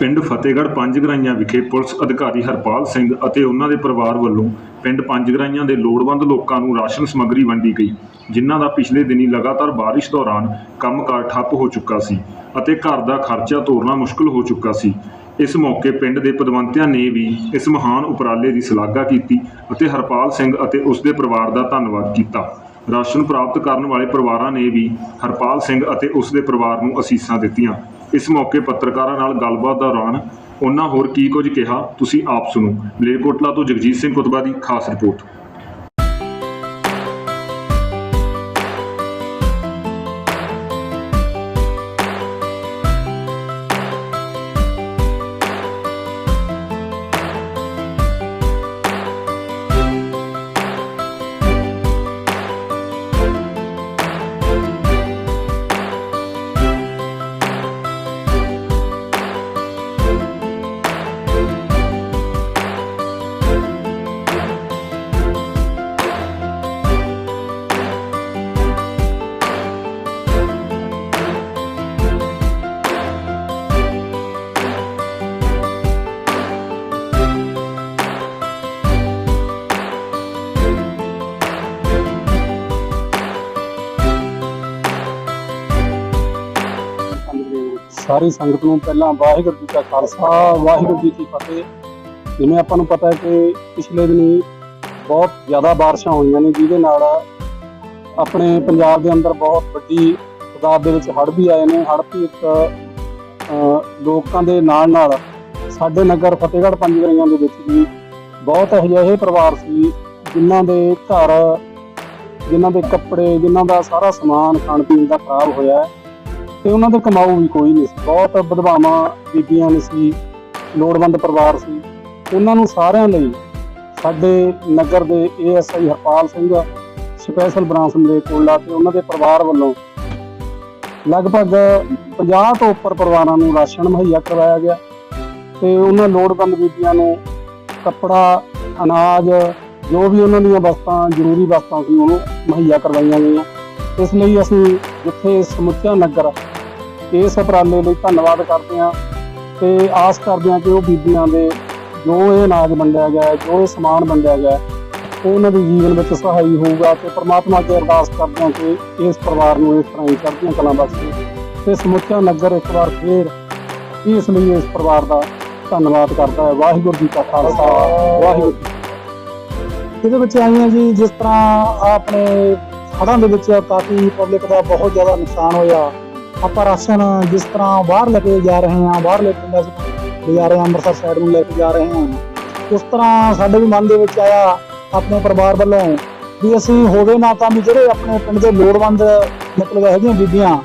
ਪਿੰਡ ਫਤਿਹਗੜ੍ਹ ਪੰਜਗਰਾਈਆਂ ਵਿਖੇ ਪੁਲਿਸ ਅਧਿਕਾਰੀ ਹਰਪਾਲ ਸਿੰਘ ਅਤੇ ਉਹਨਾਂ ਦੇ ਪਰਿਵਾਰ ਵੱਲੋਂ ਪਿੰਡ ਪੰਜਗਰਾਈਆਂ ਦੇ ਲੋੜਵੰਦ ਲੋਕਾਂ ਨੂੰ ਰਾਸ਼ਨ ਸਮੱਗਰੀ ਵੰਡੀ ਗਈ, ਜਿਨ੍ਹਾਂ ਦਾ ਪਿਛਲੇ ਦਿਨੀ ਲਗਾਤਾਰ ਬਾਰਿਸ਼ ਦੌਰਾਨ ਕੰਮਕਾਰ ਠੱਪ ਹੋ ਚੁੱਕਾ ਸੀ ਅਤੇ ਘਰ ਦਾ ਖਰਚਾ ਤੋਰਨਾ ਮੁਸ਼ਕਲ ਹੋ ਚੁੱਕਾ ਸੀ। ਇਸ ਮੌਕੇ ਪਿੰਡ ਦੇ ਪਦਵੰਤਿਆਂ ਨੇ ਵੀ ਇਸ ਮਹਾਨ ਉਪਰਾਲੇ ਦੀ ਸ਼ਲਾਘਾ ਕੀਤੀ ਅਤੇ ਹਰਪਾਲ ਸਿੰਘ ਅਤੇ ਉਸ ਦੇ ਪਰਿਵਾਰ ਦਾ ਧੰਨਵਾਦ ਕੀਤਾ। ਰਾਸ਼ਨ ਪ੍ਰਾਪਤ ਕਰਨ ਵਾਲੇ ਪਰਿਵਾਰਾਂ ਨੇ ਵੀ ਹਰਪਾਲ ਸਿੰਘ ਅਤੇ ਉਸ ਦੇ ਪਰਿਵਾਰ ਨੂੰ ਅਸੀਸਾਂ ਦਿੱਤੀਆਂ। ਇਸ ਮੌਕੇ ਪੱਤਰਕਾਰਾਂ ਨਾਲ ਗੱਲਬਾਤ ਦੌਰਾਨ ਉਹਨਾਂ ਹੋਰ ਕੀ ਕੁਝ ਕਿਹਾ, ਤੁਸੀਂ ਆਪ ਸੁਣੋ। ਮਲੇਰਕੋਟਲਾ ਤੋਂ ਜਗਜੀਤ ਸਿੰਘ ਕੁਤਬਾ ਦੀ ਖਾਸ ਰਿਪੋਰਟ। ਸਾਰੀ ਸੰਗਤ ਨੂੰ ਪਹਿਲਾਂ ਵਾਹਿਗੁਰੂ ਜੀ ਕਾ ਖਾਲਸਾ ਵਾਹਿਗੁਰੂ ਜੀ ਕੀ ਫਤਿਹ। ਜਿਵੇਂ ਆਪਾਂ ਨੂੰ ਪਤਾ ਹੈ ਕਿ ਪਿਛਲੇ ਦਿਨੀ ਬਹੁਤ ਜ਼ਿਆਦਾ ਬਾਰਿਸ਼ਾਂ ਹੋਈਆਂ ਨੇ ਜਿਹਦੇ ਨਾਲ ਆਪਣੇ ਪੰਜਾਬ ਦੇ ਅੰਦਰ ਬਹੁਤ ਵੱਡੀ ਤਾਦਾਦ ਦੇ ਵਿੱਚ ਹੜ੍ਹ ਵੀ ਆਏ ਨੇ। ਹੜ੍ਹ ਪੀੜਤ ਅ, ਲੋਕਾਂ ਦੇ ਨਾਲ ਨਾਲ ਸਾਡੇ ਨਗਰ ਫਤਿਹਗੜ੍ਹ ਪੰਜਗਰਾਈਆਂ ਦੇ ਵਿੱਚ ਵੀ ਬਹੁਤ ਅਜਿਹੇ ਪਰਿਵਾਰ ਸੀ ਜਿਨ੍ਹਾਂ ਦੇ ਘਰ ਜਿਨ੍ਹਾਂ ਦੇ ਕੱਪੜੇ ਜਿਨ੍ਹਾਂ ਦਾ ਸਾਰਾ ਸਮਾਨ ਖਾਣ ਪੀਣ ਦਾ ਖਰਾਬ ਹੋਇਆ ਹੈ। ਤੇ ਉਹਨਾਂ ਦੇ ਕਮਾਊ ਵੀ ਕੋਈ ਨਹੀਂ ਸੀ। ਬਹੁਤ ਵਿਧਵਾਵਾਂ, ਬੀਬੀਆਂ ਨੇ ਸੀ, ਲੋੜਵੰਦ ਪਰਿਵਾਰ ਸੀ। ਉਹਨਾਂ ਨੂੰ ਸਾਰਿਆਂ ਲਈ ਸਾਡੇ ਨਗਰ ਦੇ ASI Harpal Singh special branch ਦੇ ਕੋਲਾ ਤੇ ਉਹਨਾਂ ਦੇ ਪਰਿਵਾਰ ਵੱਲੋਂ ਲਗਭਗ 50 ਤੋਂ ਉੱਪਰ ਪਰਿਵਾਰਾਂ ਨੂੰ ਰਾਸ਼ਨ ਮੁਹੱਈਆ ਕਰਵਾਇਆ ਗਿਆ ਤੇ ਉਹਨਾਂ ਲੋੜਵੰਦ ਬੀਬੀਆਂ ਨੂੰ ਕੱਪੜਾ, ਅਨਾਜ, ਜੋ ਵੀ ਉਹਨਾਂ ਦੀਆਂ ਵਸਤਾਂ, ਜ਼ਰੂਰੀ ਵਸਤਾਂ ਸੀ, ਉਹਨੂੰ ਮੁਹੱਈਆ ਕਰਵਾਈਆਂ ਗਈਆਂ। ਇਸ ਲਈ ਅਸੀਂ ਜਿੱਥੇ ਸਮੁੱਚਾ ਨਗਰ ਇਸ ਉਪਰਾਲੇ ਲਈ ਧੰਨਵਾਦ ਕਰਦੇ ਹਾਂ ਤੇ ਆਸ ਕਰਦੇ ਹਾਂ ਕਿ ਉਹ ਬੀਬੀਆਂ ਦੇ ਜੋ ਇਹ ਅਨਾਜ ਵੰਡਿਆ ਗਿਆ ਜੋ ਇਹ ਸਮਾਨ ਵੰਡਿਆ ਗਿਆ ਉਹਨਾਂ ਦੇ ਜੀਵਨ ਵਿੱਚ ਸਹਾਈ ਹੋਊਗਾ ਤੇ ਪ੍ਰਮਾਤਮਾ ਅੱਗੇ ਅਰਦਾਸ ਕਰਦੇ ਹਾਂ ਕਿ ਇਸ ਪਰਿਵਾਰ ਨੂੰ ਇਸ ਤਰ੍ਹਾਂ ਹੀ ਚੜ੍ਹਦੀਆਂ ਕਲਾਂ ਬਖਸ਼ੇ ਤੇ ਸਮੁੱਚਾ ਨਗਰ ਇੱਕ ਵਾਰ ਫੇਰ ਇਸ ਲਈ ਇਸ ਪਰਿਵਾਰ ਦਾ ਧੰਨਵਾਦ ਕਰਦਾ ਹੈ। ਵਾਹਿਗੁਰੂ ਜੀ ਕਾ ਖਾਲਸਾ, ਵਾਹਿਗੁਰੂ ਜੀ ਇਹਦੇ ਵਿੱਚ ਆਈਆਂ ਜੀ, ਜਿਸ ਤਰ੍ਹਾਂ ਆਪਣੇ ਹੜ੍ਹਾਂ ਦੇ ਵਿੱਚ ਕਾਫੀ ਪਬਲਿਕ ਦਾ ਬਹੁਤ ਜ਼ਿਆਦਾ ਨੁਕਸਾਨ ਹੋਇਆ। ਆਪਾਂ ਰਾਸ਼ਨ ਜਿਸ ਤਰ੍ਹਾਂ ਬਾਹਰ ਲੈ ਕੇ ਜਾ ਰਹੇ ਹਾਂ, ਬਾਹਰ ਲੈ ਕੇ ਲੈ ਜਾ ਰਹੇ ਹਾਂ, ਅੰਮ੍ਰਿਤਸਰ ਸਾਈਡ ਨੂੰ ਲੈ ਕੇ ਜਾ ਰਹੇ ਹਾਂ, ਉਸ ਤਰ੍ਹਾਂ ਸਾਡੇ ਵੀ ਮਨ ਦੇ ਵਿੱਚ ਆਇਆ ਆਪਣੇ ਪਰਿਵਾਰ ਵੱਲੋਂ ਵੀ ਅਸੀਂ ਹੋਵੇ ਨਾ ਤਾਂ ਵੀ ਜਿਹੜੇ ਆਪਣੇ ਪਿੰਡ ਦੇ ਲੋੜਵੰਦ ਮਤਲਬ ਇਹੋ ਜਿਹੀਆਂ ਬੀਬੀਆਂ,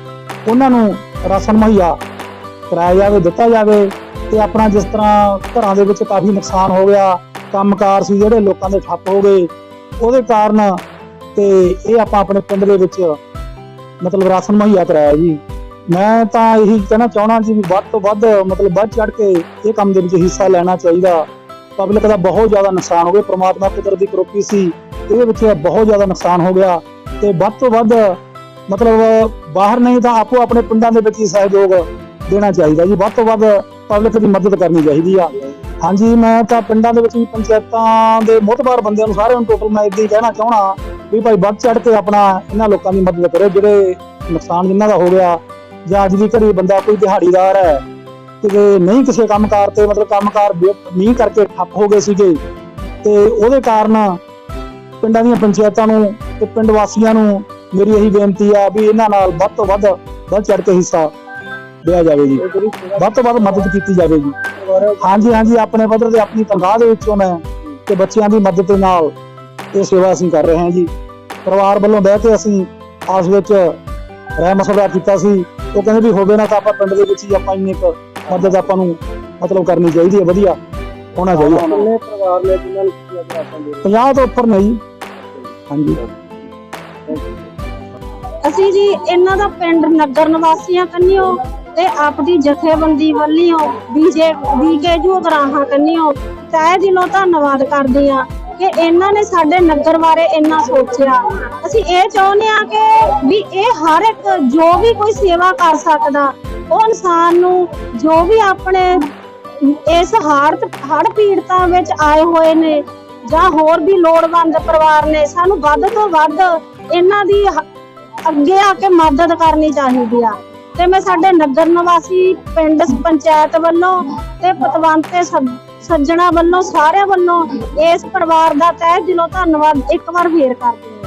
ਉਹਨਾਂ ਨੂੰ ਰਾਸ਼ਨ ਮੁਹੱਈਆ ਕਰਾਇਆ ਜਾਵੇ, ਦਿੱਤਾ ਜਾਵੇ ਤੇ ਆਪਣਾ ਜਿਸ ਤਰ੍ਹਾਂ ਘਰਾਂ ਦੇ ਵਿੱਚ ਕਾਫੀ ਨੁਕਸਾਨ ਹੋ ਗਿਆ, ਕੰਮਕਾਰ ਸੀ ਜਿਹੜੇ ਲੋਕਾਂ ਦੇ ਠੱਪ ਹੋ ਗਏ, ਉਹਦੇ ਕਾਰਨ ਤੇ ਇਹ ਆਪਾਂ ਆਪਣੇ ਪਿੰਡ ਦੇ ਵਿੱਚ ਮਤਲਬ ਰਾਸ਼ਨ ਮੁਹੱਈਆ ਕਰਾਇਆ ਜੀ। ਮੈਂ ਤਾਂ ਇਹੀ ਕਹਿਣਾ ਚਾਹਣਾ ਜੀ ਵੀ ਵੱਧ ਤੋਂ ਵੱਧ ਮਤਲਬ ਵੱਧ ਚੜ ਕੇ ਇਹ ਕੰਮ ਦੇ ਵਿੱਚ ਹਿੱਸਾ ਲੈਣਾ ਚਾਹੀਦਾ। ਪਬਲਿਕ ਦਾ ਬਹੁਤ ਜ਼ਿਆਦਾ ਨੁਕਸਾਨ ਹੋ ਗਿਆ। ਪ੍ਰਮਾਤਮਾ ਕੁਦਰਤ ਦੀ ਕਰੋਪੀ ਸੀ, ਇਹਦੇ ਵਿੱਚ ਬਹੁਤ ਜ਼ਿਆਦਾ ਨੁਕਸਾਨ ਹੋ ਗਿਆ। ਤੇ ਵੱਧ ਤੋਂ ਵੱਧ ਮਤਲਬ ਬਾਹਰ ਨਹੀਂ ਤਾਂ ਆਪੋ ਆਪਣੇ ਪਿੰਡਾਂ ਦੇ ਵਿੱਚ ਹੀ ਸਹਿਯੋਗ ਦੇਣਾ ਚਾਹੀਦਾ ਜੀ। ਵੱਧ ਤੋਂ ਵੱਧ ਪਬਲਿਕ ਦੀ ਮਦਦ ਕਰਨੀ ਚਾਹੀਦੀ ਆ। ਹਾਂਜੀ, ਮੈਂ ਤਾਂ ਪਿੰਡਾਂ ਦੇ ਵਿੱਚ ਵੀ ਪੰਚਾਇਤਾਂ ਦੇ ਮੋਹਤਬਾਰ ਬੰਦਿਆਂ ਨੂੰ ਸਾਰਿਆਂ ਨੂੰ ਟੋਟਲ ਮੈਂ ਇਦਾਂ ਹੀ ਕਹਿਣਾ ਚਾਹਣਾ ਵੀ ਭਾਈ ਵੱਧ ਚੜ ਕੇ ਆਪਣਾ ਇਹਨਾਂ ਲੋਕਾਂ ਦੀ ਮਦਦ ਕਰੋ, ਜਿਹੜੇ ਨੁਕਸਾਨ ਜਿਨ੍ਹਾਂ ਦਾ ਹੋ ਗਿਆ, ਜਾਂ ਅੱਜ ਦੀ ਘੜੀ ਬੰਦਾ ਕੋਈ ਦਿਹਾੜੀਦਾਰ ਹੈ ਕਿ ਨਹੀਂ ਕਿਸੇ ਕੰਮਕਾਰ ਤੇ, ਮਤਲਬ ਕੰਮਕਾਰ ਬੇ- ਮੀਂਹ ਕਰਕੇ ਠੱਪ ਹੋ ਗਏ ਸੀਗੇ, ਤੇ ਉਹਦੇ ਕਾਰਨ ਪਿੰਡਾਂ ਦੀਆਂ ਪੰਚਾਇਤਾਂ ਨੂੰ ਤੇ ਪਿੰਡ ਵਾਸੀਆਂ ਨੂੰ ਮੇਰੀ ਇਹੀ ਬੇਨਤੀ ਆ ਵੀ ਇਹਨਾਂ ਨਾਲ ਵੱਧ ਤੋਂ ਵੱਧ ਵੱਧ ਚੜ ਕੇ ਹਿੱਸਾ ਲਿਆ ਜਾਵੇ ਜੀ ਵੱਧ ਤੋਂ ਵੱਧ ਮਦਦ ਕੀਤੀ ਜਾਵੇ ਜੀ ਹਾਂਜੀ ਹਾਂਜੀ, ਆਪਣੇ ਪੱਧਰ ਤੇ ਆਪਣੀ ਤਨਖਾਹ ਦੇ ਵਿੱਚੋਂ ਮੈਂ ਤੇ ਬੱਚਿਆਂ ਦੀ ਮਦਦ ਦੇ ਨਾਲ ਇਹ ਸੇਵਾ ਅਸੀਂ ਕਰ ਰਹੇ ਹਾਂ ਜੀ। ਪਰਿਵਾਰ ਵੱਲੋਂ ਬਹਿ ਕੇ ਅਸੀਂ ਆਸ ਵਿੱਚ ਰਹਿ ਮਸਲਾ ਕੀਤਾ ਸੀ। ਉਹ ਕਹਿੰਦੇ ਵੀ ਹੋਵੇ ਨਾ ਤਾਂ ਆਪਾਂ ਪਿੰਡ ਦੇ ਵਿੱਚ ਹੀ ਆਪਾਂ ਇੰਨੀ ਕੁ ਮਦਦ ਆਪਾਂ ਨੂੰ ਮਤਲਬ ਕਰਨੀ ਚਾਹੀਦੀ ਹੈ ਵਧੀਆ ਹੋਣਾ ਚਾਹੀਦਾ। ਕਿੰਨੇ ਪਰਿਵਾਰ ਨੇ ਜਿਨ੍ਹਾਂ ਨੂੰ ਤੁਸੀਂ ਅੱਜ ਰਾਸ਼ਨ ਦੇ 50 ਤੋਂ ਉੱਪਰ ਨੇ ਜੀ ਹਾਂਜੀ। ਅਸੀਂ ਜੀ ਇਹਨਾਂ ਦਾ ਪਿੰਡ ਨਗਰ ਨਿਵਾਸੀਆਂ ਕੰਨਿਓ ਤੇ ਆਪਦੀ ਜਥੇਬੰਦੀ ਵੱਲੋਂ ਬੀਜੇ ਬੀਕੇ ਜੂ ਗਰਾਹਾਂ ਕੰਨਿਓ। ਤਹਿ ਦਿਲੋਂ ਧੰਨਵਾਦ ਕਰਦੇ ਆ ਕਿ ਇਹਨਾਂ ਨੇ ਸਾਡੇ ਨਗਰ ਬਾਰੇ ਇੰਨਾ ਸੋਚਿਆ। ਅਸੀਂ ਇਹ ਚਾਹੁੰਦੇ ਆ ਕਿ ਵੀ ਇਹ ਹਰ ਇੱਕ ਜੋ ਵੀ ਕੋਈ ਸੇਵਾ ਕਰ ਸਕਦਾ, ਉਹ ਇਨਸਾਨ ਨੂੰ ਜੋ ਵੀ ਆਪਣੇ ਇਸ ਹੜ੍ਹ ਹੜ੍ਹ ਪੀੜਤਾਂ ਵਿੱਚ ਆਏ ਹੋਏ ਨੇ ਜਾਂ ਹੋਰ ਵੀ ਲੋੜਵੰਦ ਪਰਿਵਾਰ ਨੇ, ਸਾਨੂੰ ਵੱਧ ਤੋਂ ਵੱਧ ਇਹਨਾਂ ਦੀ ਅੱਗੇ ਆ ਕੇ ਮਦਦ ਕਰਨੀ ਚਾਹੀਦੀ ਆ। ਤੇ ਮੈਂ ਸਾਡੇ ਨਗਰ ਨਿਵਾਸੀ ਪਿੰਡ ਪੰਚਾਇਤ ਵੱਲੋਂ ਤੇ ਪਤਵੰਤੇ ਸੱਜ- ਸੱਜਣਾ ਵੱਲੋਂ, ਸਾਰਿਆਂ ਵੱਲੋਂ ਇਸ ਪਰਿਵਾਰ ਦਾ ਤਹਿ ਦਿਲੋਂ ਧੰਨਵਾਦ ਇੱਕ ਵਾਰ ਫੇਰ ਕਰਦੇ ਹਾਂ।